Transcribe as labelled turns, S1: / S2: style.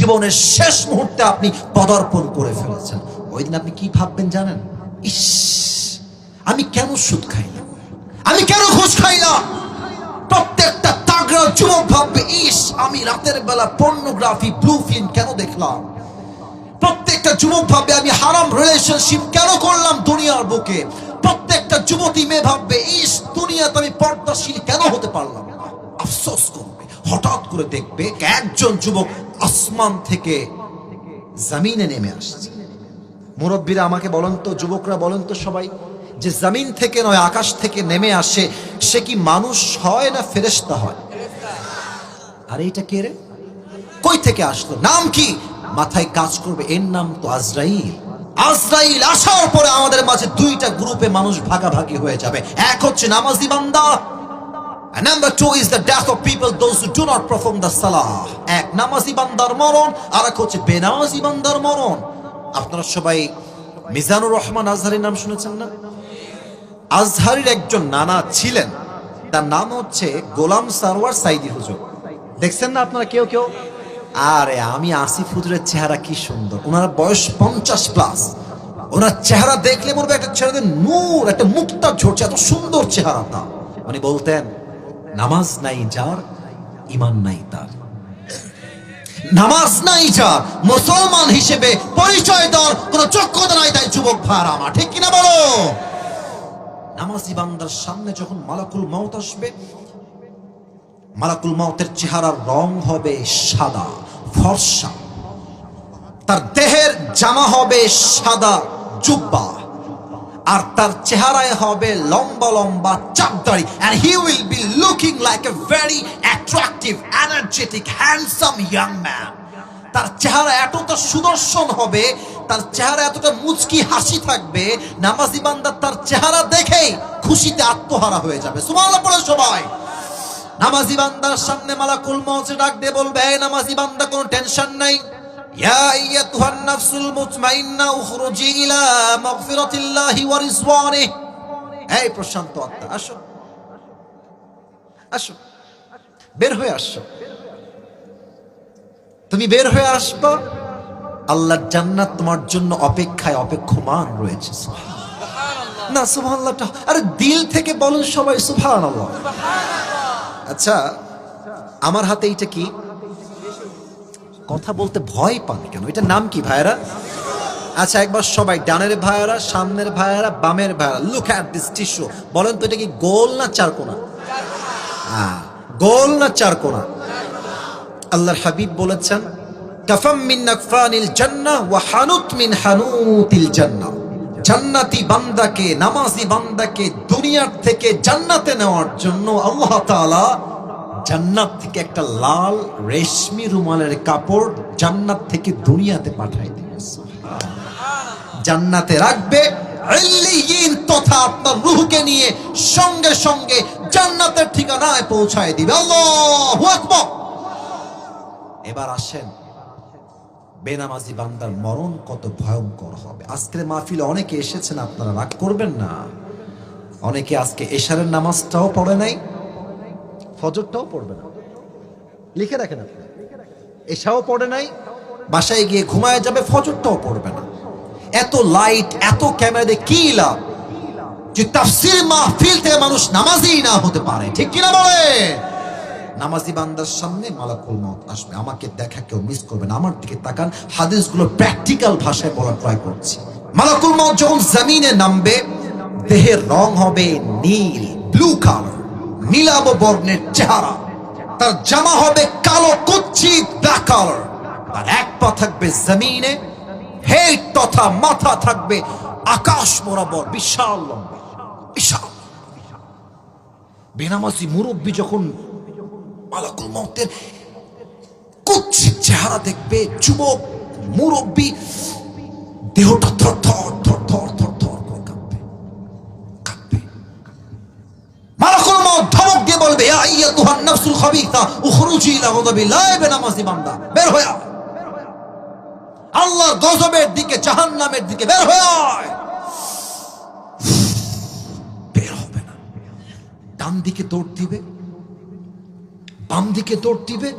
S1: জীবনের শেষ মুহূর্তে আপনি পদার্পণ করে ফেলেছেন। ওই দিন আপনি কি ভাববেন জানেন? ইস, আমি কেন সুদ খাইলাম আমি কেন ঘুষ খাইলাম প্রত্যেকটা তাগড়া যুবক ভাববে, ইস, আমি রাতের বেলা পর্নোগ্রাফি ব্লু ফিল্ম কেন দেখলাম? প্রত্যেকটা যুবক ভাববে, আমি হারাম রিলেশনশিপ কেন করলাম দুনিয়ার বুকে? প্রত্যেকটা যুবতী মেয়ে ভাববে, ইস, দুনিয়াতে আমি পর্দাশীল কেন হতে পারলাম আফসোস করবে, হঠাৎ করে দেখবে, একজন যুবক আসমান থেকে জমিনে নেমে আসছে। মুরব্বীরা আমাকে বলেন তো, যুবকরা বলেন তো সবাই, যে জমিন থেকে নয়, আকাশ থেকে নেমে আসে, সে কি মানুষ হয় না ফেরেশতা হয়? আরে এটা কে রে? কই থেকে আসলো? নাম কি? মাথায় কাজ করবে, এর নাম তো আজরাইল। আজরাইল আসার পরে আমাদের মাঝে দুইটা গ্রুপে মানুষ ভাগাভাগি হয়ে যাবে। এক হচ্ছে নামাজি বান্দা And number two is the death of people, those who do not perform the salah. এক নামাজি বান্দার মরণ আর এক হচ্ছে বেনামাজি বান্দার মরণ আপনারা সবাই মিজানুর রহমান আজহারির নাম শুনেছেন না? আজহারির একজন নানা ছিলেন। তার নাম হচ্ছে গোলাম সারওয়ার সাইদি হুজুর। দেখছেন না আপনারা কেউ কেউ? আরে, আমি আসিফ হুজুরের চেহারা কি সুন্দর। ওনার বয়স পঞ্চাশ প্লাস ওনার চেহারা দেখলে হবে একটা ছেলেদের নূর, একটা মুক্তা ঝরছে এত সুন্দর চেহারা চেহারাটা। উনি বলতেন নামাজ নাই যার ইমান নাই তার। নামাজ নাই যার, মুসলমান হিসেবে পরিচয় দেওয়ার কোন যোগ্যতা নাই তাই যুবক ভাড়া আমার, ঠিক কিনা বলো? সামনে যখন মালাকুল মাউত আসবে, মালাকুল মাউতের চেহারার রং হবে সাদা, ফর্সা। তার দেহের জামা হবে সাদা, জুব্বা। আর তার চেহারায় হবে লম্বা লম্বা চাপদাড়ি, and he will be looking like a very attractive, energetic handsome young man. তার চেহারা এতটা সুদর্শন হবে, তার চেহারা এতটা মুচকি হাসি থাকবে, নামাজি বান্দা তার চেহারা দেখেই খুশিতে আত্মহারা হয়ে যাবে। সুবহানাল্লাহ পড়ে সবাই। নামাজি বান্দার সামনে মালাকুল মৌত ডাক দিয়ে বলবে "এই নামাজি বান্দা, কোনো টেনশন নাই। ইয়া আইয়াতুহান নাফসুল মুতমাইন্না উখরুজি ইলা মাগফিরাতিল্লাহি বের হয়ে আসো। তুমি বের হয়ে আসবা আল্লাহর জান্নাত তোমার জন্য অপেক্ষায় অপেক্ষমান রয়েছে না সুবহানাল্লাহটা আরে দিল থেকে বলেন সবাই, সুবহানাল্লাহ। আচ্ছা আমার হাতে এইটা কি? কথা বলতে ভয় পান কেন? এটার নাম কি ভাইরা আচ্ছা একবার সবাই ডানের ভাইয়ারা, সামনের ভাইয়ারা, বামের ভাইয়ারা লুক অ্যাট দিস টিস্যু বলেন তো, এটা কি গোল না চারকোনা হ্যাঁ গোল না চারকোনা আল্লাহর হাবিব বলেছেন, কাফাম মিন নাকফানিল জান্নাহ ওয়া হানুত মিন হানুতিল জান্নাহ। জান্নাতি বান্দাকে, নামাজি বান্দাকে দুনিয়ার থেকে জান্নাতে নেওয়ার জন্য আল্লাহ তাআলা জান্নাত থেকে একটা লাল রেশমি রুমালের কাপড় জান্নাত থেকে দুনিয়াতে পাঠাই দিবে। জান্নাতে রাখবে তথা আপনার রূহকে নিয়ে সঙ্গে সঙ্গে জান্নাতের ঠিকানায় পৌঁছায় দিবে। এবার আসেন। বেনামাজি বান্দার মরণ কত ভয়ঙ্কর হবে। আজকের মাহফিলে অনেকে এসেছেন, আপনারা রাগ করবেন না। অনেকে আজকে এশারের নামাজটাও পড়ে নাই। ফজরটাও পড়বে না। লিখে রাখেন আপনি। এশাও পড়ে নাই, বাসায় গিয়ে ঘুমায় যাবে, ফজরটাও পড়বে না। এত লাইট এত ক্যামেরা দিয়ে কি লাভ? যে তাফসির মাহফিল থেকে মানুষ নামাজই না হতে পারে। ঠিক কিনা বলে? নামাজি বান্দার সামনে মালাকুল মত আসবে। আমাকে দেখা কেউ মিস করবে না। আমার দিকে তাকান। হাদিসগুলো প্র্যাকটিক্যাল ভাষায় বলা ট্রাই করছি। মালাকুল মত যখন জমিনে নামবে, দেহের রং হবে নীল ব্লু কালার নীলাব বর্ণের চেহারা। তার জামা হবে কালো কুচ্ছি ব্ল্যাক কালার আর এক পা থাকবে জমিনে হেড তথা মাথা থাকবে আকাশ বরাবর বিশাল লম্বা। বেনামাজি মুরব্বী যখন মালাকুল মৌতের কুৎসিত চেহারা দেখবে, যুবক, মুরব্বী, দেহটা থর থর দিয়ে ইয়া। আল্লাহর গজবের দিকে, জাহান্নামের দিকে বের হয়ে। বের হবে না ডান দিকে দৌড় দিবে, বাম দিকে দৌড় দিবে